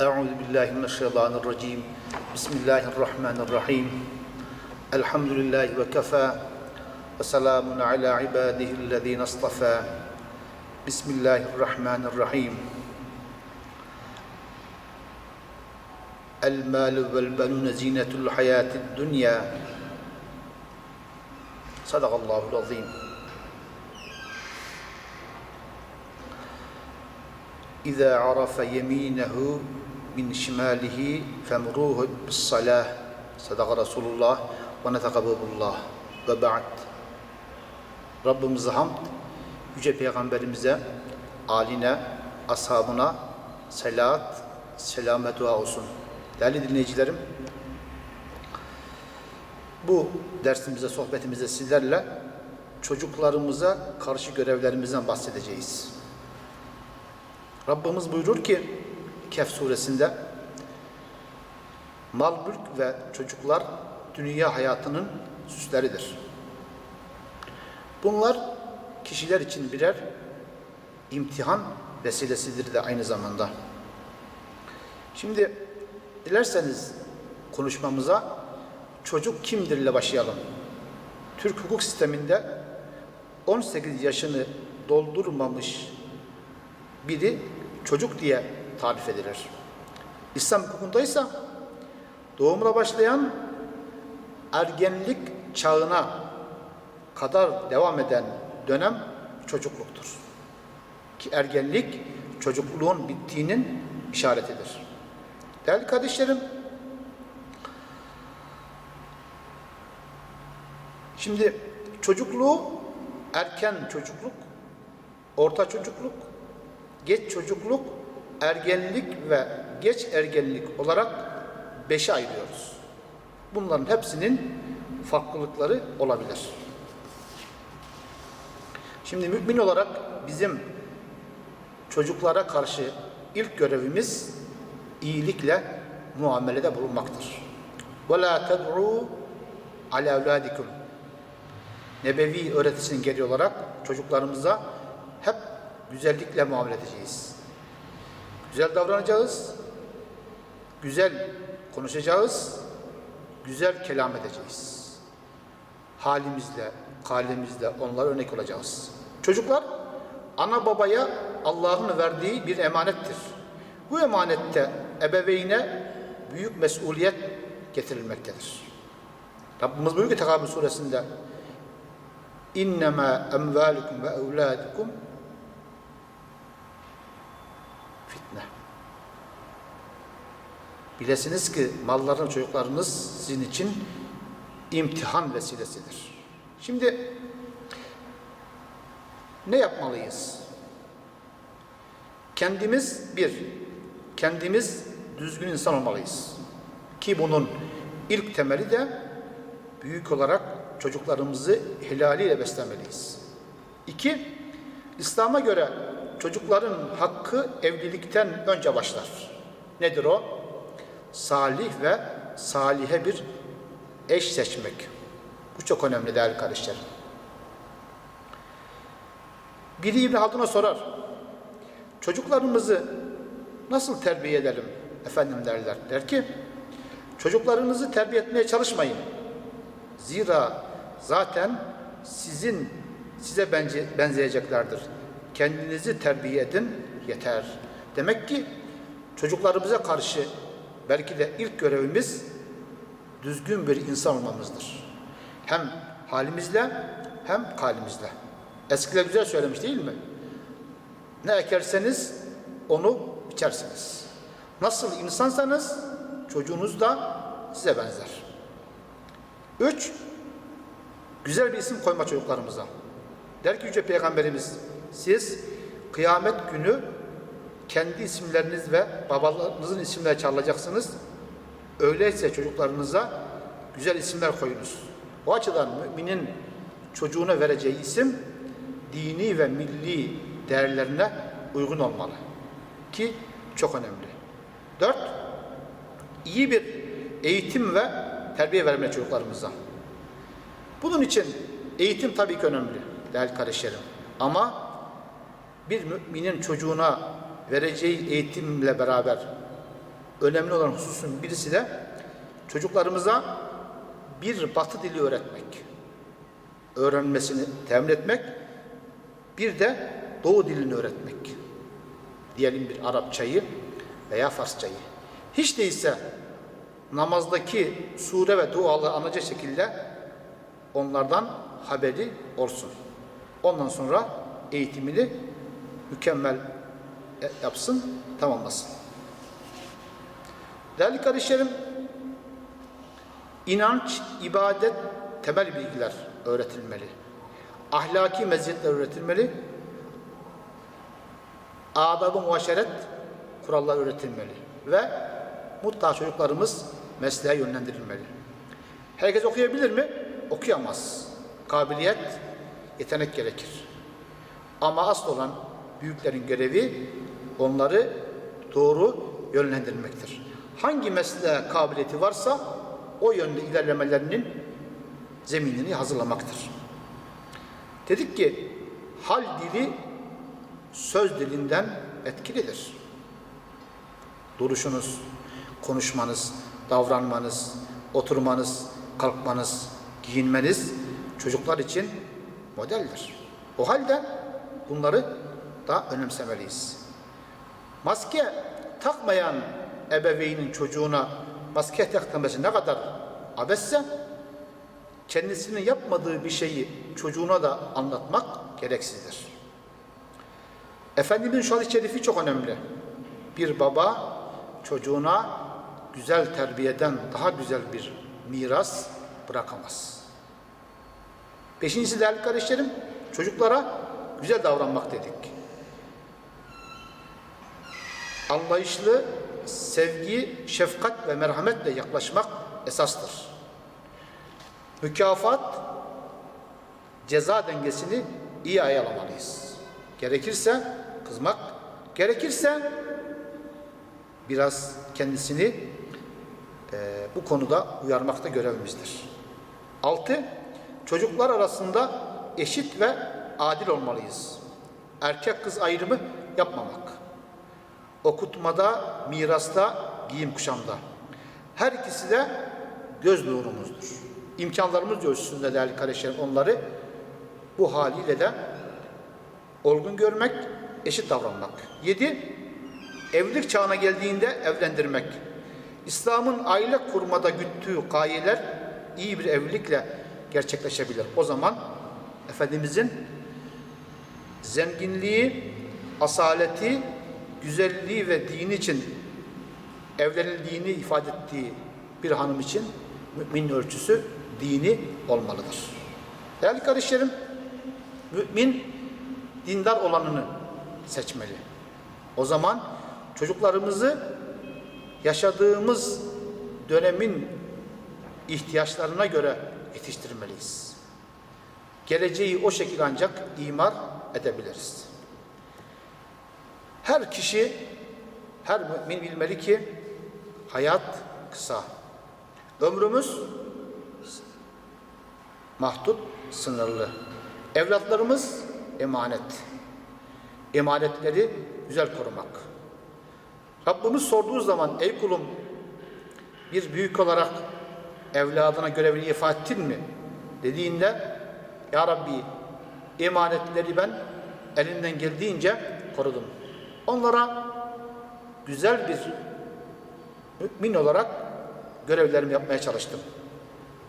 أعوذ بالله من الشيطان الرجيم. بسم الله الرحمن الرحيم. الحمد لله وكفى. وسلام على عباده الذين اصطفى. بسم الله الرحمن الرحيم. المال والبنون زينة الحياة الدنيا. صدق الله العظيم. إذا عرف يمينه min şimalihi femruhu bis salah. Sadaka Resulullah ve netekabubullah ve ba'd. Rabbimize hamd, Yüce Peygamberimize, aline, ashabına selat, selamet dua olsun. Değerli dinleyicilerim, bu dersimizde, sohbetimizde sizlerle çocuklarımıza karşı görevlerimizden bahsedeceğiz. Rabbimiz buyurur ki Kehf suresinde mal, mülk ve çocuklar dünya hayatının süsleridir. Bunlar kişiler için birer imtihan vesilesidir de aynı zamanda. Şimdi dilerseniz konuşmamıza çocuk kimdir ile başlayalım. Türk hukuk sisteminde 18 yaşını doldurmamış biri çocuk diye tarif edilir. İslam hukukunda ise doğumla başlayan ergenlik çağına kadar devam eden dönem çocukluktur. Ki ergenlik çocukluğun bittiğinin işaretidir. Değerli kardeşlerim, şimdi çocukluğu erken çocukluk, orta çocukluk, geç çocukluk, ergenlik ve geç ergenlik olarak beşe ayırıyoruz. Bunların hepsinin farklılıkları olabilir. Şimdi mümin olarak bizim çocuklara karşı ilk görevimiz iyilikle muamelede bulunmaktır. Ve la ted'u ala. Nebevi öğretisinin geri olarak çocuklarımıza hep güzellikle muamele edeceğiz. Güzel davranacağız, güzel konuşacağız, güzel kelam edeceğiz. Halimizle, kalemizle onlara örnek olacağız. Çocuklar ana babaya Allah'ın verdiği bir emanettir. Bu emanette ebeveyne büyük mesuliyet getirilmektedir. Rabbimiz buyuruyor ki Tekabül suresinde İnnemâ emvâlukum ve Bilesiniz ki malların çocuklarınız sizin için imtihan vesilesidir. Şimdi ne yapmalıyız? Kendimiz bir, kendimiz düzgün insan olmalıyız. Ki bunun ilk temeli de büyük olarak çocuklarımızı helaliyle beslemeliyiz. İki, İslam'a göre çocukların hakkı evlilikten önce başlar. Nedir o? Salih ve salihe bir eş seçmek. Bu çok önemli değerli kardeşlerim. Biri İbn Haldun'a sorar. Çocuklarımızı nasıl terbiye edelim? Efendim derler. Der ki, çocuklarınızı terbiye etmeye çalışmayın. Zira zaten sizin size bence, benzeyeceklerdir. Kendinizi terbiye edin yeter. Demek ki çocuklarımıza karşı belki de ilk görevimiz düzgün bir insan olmamızdır. Hem halimizle hem kalimizle. Eskiler güzel söylemiş değil mi? Ne ekerseniz onu biçersiniz. Nasıl insansanız çocuğunuz da size benzer. Üç, güzel bir isim koyma çocuklarımıza. Der ki Yüce Peygamberimiz, siz kıyamet günü kendi isimleriniz ve babalarınızın isimleri çağrılacaksınız. Öyleyse çocuklarınıza güzel isimler koyunuz. O açıdan müminin çocuğuna vereceği isim dini ve milli değerlerine uygun olmalı. Ki çok önemli. Dört, iyi bir eğitim ve terbiye vermeli çocuklarımıza. Bunun için eğitim tabii ki önemli değerli kardeşlerim. Ama bir müminin çocuğuna vereceği eğitimle beraber önemli olan hususun birisi de çocuklarımıza bir batı dili öğretmek. Öğrenmesini temin etmek. Bir de doğu dilini öğretmek. Diyelim bir Arapçayı veya Farsçayı. Hiç değilse namazdaki sure ve duaları anlayacak şekilde onlardan haberi olsun. Ondan sonra eğitimini mükemmel yapsın, tamamlasın. Değerli kardeşlerim, inanç, ibadet, temel bilgiler öğretilmeli. Ahlaki meziyetler öğretilmeli. Adab-ı muaşeret kurallar öğretilmeli. Ve mutlaka çocuklarımız mesleğe yönlendirilmeli. Herkes okuyabilir mi? Okuyamaz. Kabiliyet, yetenek gerekir. Ama asıl olan büyüklerin görevi onları doğru yönlendirmektir. Hangi mesleğe kabiliyeti varsa o yönde ilerlemelerinin zeminini hazırlamaktır. Dedik ki hal dili söz dilinden etkilidir. Duruşunuz, konuşmanız, davranmanız, oturmanız, kalkmanız, giyinmeniz çocuklar için modeldir. O halde bunları da önemsemeliyiz. Maske takmayan ebeveynin çocuğuna maske takması ne kadar abesse kendisinin yapmadığı bir şeyi çocuğuna da anlatmak gereksizdir. Efendimizin şu hadis-i şerifi çok önemli. Bir baba çocuğuna güzel terbiyeden daha güzel bir miras bırakamaz. Beşincisi değerli kardeşlerim, çocuklara güzel davranmak dedik. Anlayışlı, sevgi, şefkat ve merhametle yaklaşmak esastır. Mükafat, ceza dengesini iyi ayarlamalıyız. Gerekirse kızmak, gerekirse biraz kendisini e, bu konuda uyarmakta görevimizdir. Altı, çocuklar arasında eşit ve adil olmalıyız. Erkek kız ayrımı yapmamak. Okutmada, mirasta, giyim kuşamda. Her ikisi de göz nurumuzdur. İmkanlarımız ölçüsünde değerli kardeşlerim onları bu haliyle de olgun görmek, eşit davranmak. Yedi, evlilik çağına geldiğinde evlendirmek. İslam'ın aile kurmada güttüğü gayeler iyi bir evlilikle gerçekleşebilir. O zaman Efendimizin zenginliği, asaleti, güzelliği ve dini için evlenildiğini ifade ettiği bir hanım için mümin ölçüsü dini olmalıdır. Değerli kardeşlerim, mümin dindar olanını seçmeli. O zaman çocuklarımızı yaşadığımız dönemin ihtiyaçlarına göre yetiştirmeliyiz. Geleceği o şekilde ancak imar edebiliriz. Her kişi, her mümin bilmeli ki hayat kısa. Ömrümüz mahdut, sınırlı. Evlatlarımız emanet. Emanetleri güzel korumak. Rabbimiz sorduğu zaman ey kulum bir büyük olarak evladına görevini ifa ettin mi? Dediğinde Ya Rabbi emanetleri ben elimden geldiğince korudum. Onlara güzel bir mümin olarak görevlerimi yapmaya çalıştım.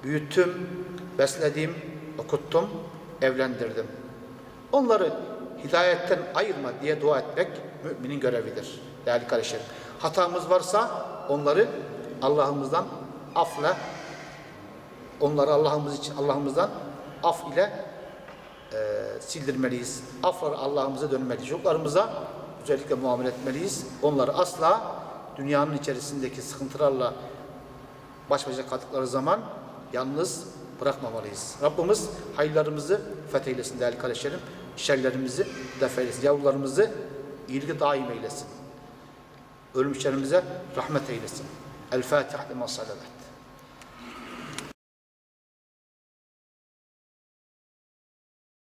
Büyüttüm, besledim, okuttum, evlendirdim. Onları hidayetten ayırma diye dua etmek müminin görevidir. Değerli kardeşlerim. Hatamız varsa onları Allah'ımızdan afla onları Allah'ımız için Allah'ımızdan af ile e, sildirmeliyiz. Afla Allah'ımıza dönmeliyiz. Çocuklarımıza özellikle muamele etmeliyiz. Onları asla dünyanın içerisindeki sıkıntılarla baş başa kaldıkları zaman yalnız bırakmamalıyız. Rabbimiz hayırlarımızı fetheylesin değerli kardeşlerim. Şerlerimizi def eylesin. Yavrularımızı iyilik daim eylesin. Ölmüşlerimize rahmet eylesin. El Fatiha lima salavat.